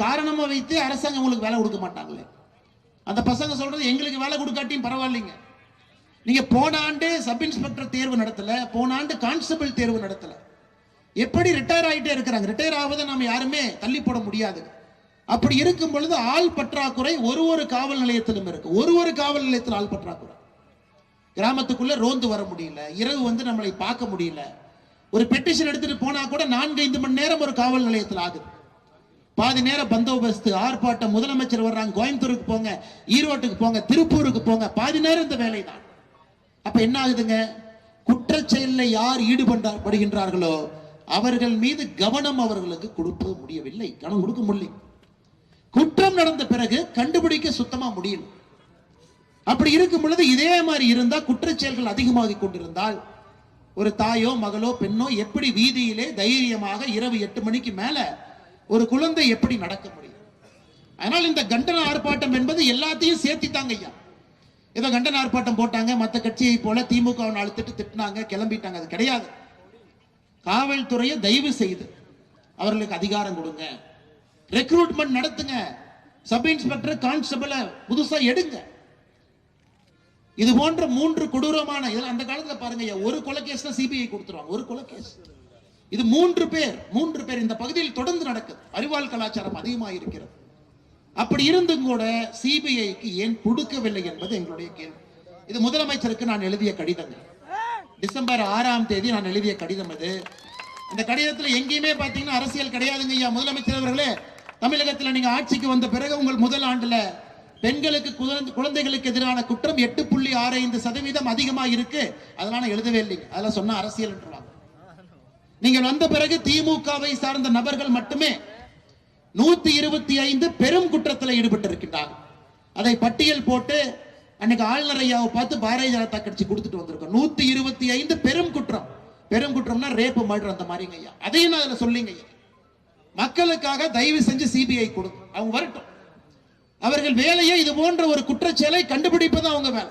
காரணமா வைத்து அரசாங்கம் உங்களுக்கு வேலை கொடுக்க மாட்டாங்களே. அந்த பசங்க சொல்றது எங்களுக்கு வேலை கொடுக்காட்டியும் பரவாயில்லைங்க. நீங்க போன ஆண்டு சப் இன்ஸ்பெக்டர் தேர்வு நடத்தல போன ஆண்டு கான்ஸ்டபிள் தேர்வு நடத்தல. எப்படி ரிட்டையர் ஆயிட்டே இருக்கிறாங்க? ரிட்டையர் ஆவதை நாம யாருமே தள்ளி போட முடியாது. அப்படி இருக்கும் பொழுது ஆள் பற்றாக்குறை ஒரு ஒரு காவல் நிலையத்திலும் இருக்கு. ஒரு ஒரு காவல் நிலையத்தில் ஆள் பற்றாக்குறை. கிராமத்துக்குள்ள ரோந்து வர முடியல இரவு வந்து நம்மளை பார்க்க முடியல. ஒரு பெட்டிஷன் எடுத்துட்டு போனா கூட நான்கு ஐந்து மணி நேரம் ஒரு காவல் நிலையத்தில் ஆகுது. பாதி நேரம் பந்தோபஸ்து ஆர்ப்பாட்டம் முதலமைச்சர் வர்றாங்க கோயம்புத்தூருக்கு போங்க ஈரோட்டுக்கு போங்க திருப்பூருக்கு போங்க பாதி நேரம் இந்த வேலை தான் அப்ப என்ன ஆகுதுங்க? குற்றச்செயலில் யார் ஈடுபடுகின்றார்களோ அவர்கள் மீது கவனம் அவர்களுக்கு கொடுக்க முடியவில்லை. கவனம் கொடுக்க முடியல. குற்றம் நடந்த பிறகு கண்டுபிடிக்க சுத்தமா முடியும் அப்படி இருக்கும் பொழுது இதே மாதிரி இருந்தா குற்றச்செயல்கள் அதிகமாகி கொண்டிருந்தால் ஒரு தாயோ மகளோ பெண்ணோ எப்படி வீதியிலே தைரியமாக இரவு எட்டு மணிக்கு மேல ஒரு குழந்தை எப்படி நடக்க முடியும்? அதனால் இந்த கண்டன ஆர்ப்பாட்டம் என்பது எல்லாத்தையும் சேர்த்தித்தாங்க ஐயா. ஏதோ கண்டன ஆர்ப்பாட்டம் போட்டாங்க மற்ற கட்சியை போல திமுக அழுத்திட்டு திட்டினாங்க கிளம்பிட்டாங்க. அது கிடையாது. காவல்துறையை தயவு செய்து அவர்களுக்கு அதிகாரம் கொடுங்க. ரெக்ரூட்மெண்ட் நடத்துங்க. சப் இன்ஸ்பெக்டர் கான்ஸ்டபிள புதுசா எடுங்க. இது போன்ற மூன்று கொடூரமான அந்த காலத்துல பாருங்க ஒரு கொலை கேஸ் தான் சிபிஐ கொடுத்துருவாங்க. ஒரு கொலை கேஸ் இது மூன்று பேர் மூன்று பேர் இந்த பகுதியில் தொடர்ந்து நடக்குது. அறிவால் கலாச்சாரம் அதிகமாக இருக்கிறது அப்படி இருந்தும் கூட சிபிஐக்கு ஏன் கொடுக்கவில்லை என்பது எங்களுடைய கேள்வி. இது முதலமைச்சருக்கு நான் எழுதிய கடிதம் டிசம்பர் ஆறாம் தேதி நான் எழுதிய கடிதம் அது. இந்த கடிதத்துல எங்கேயுமே பாத்தீங்கன்னா அரசியல் கிடையாதுங்க ஐயா முதலமைச்சர் அவர்களே. தமிழகத்துல நீங்க ஆட்சிக்கு வந்த பிறகு உங்கள் முதல் ஆண்டுல பெண்களுக்கு குழந்தைகளுக்கு எதிரான குற்றம் எட்டு புள்ளி ஆறு ஐந்து சதவீதம் அதிகமா இருக்கு அதனால எழுதவே இல்லைங்க. அதெல்லாம் சொன்ன அரசியல் நீங்கள் வந்த பிறகு திமுகவை சார்ந்த நபர்கள் மட்டுமே நூத்தி இருபத்தி ஐந்து பெரும் குற்றத்தில் ஈடுபட்டிருக்கின்றார்கள். அதை பட்டியல் போட்டு அன்னைக்கு ஆளுநர் ஐயாவை பார்த்து பாரதிய ஜனதா கட்சி கொடுத்துட்டு வந்திருக்கோம். நூத்தி இருபத்தி ஐந்து பெரும் குற்றம். பெரும் குற்றம்னா ரேப்பு மர்டர் அந்த மாதிரிங்க ஐயா. அதையும் நான் அதில் சொல்லிங்க ஐயா. மக்களுக்காக தயவு செஞ்சு சிபிஐ கொடுங்க. அவங்க வரட்டும். அவர்கள் வேலையை இது போன்ற ஒரு குற்றச்செயலை கண்டுபிடிப்பது அவங்க வேலை.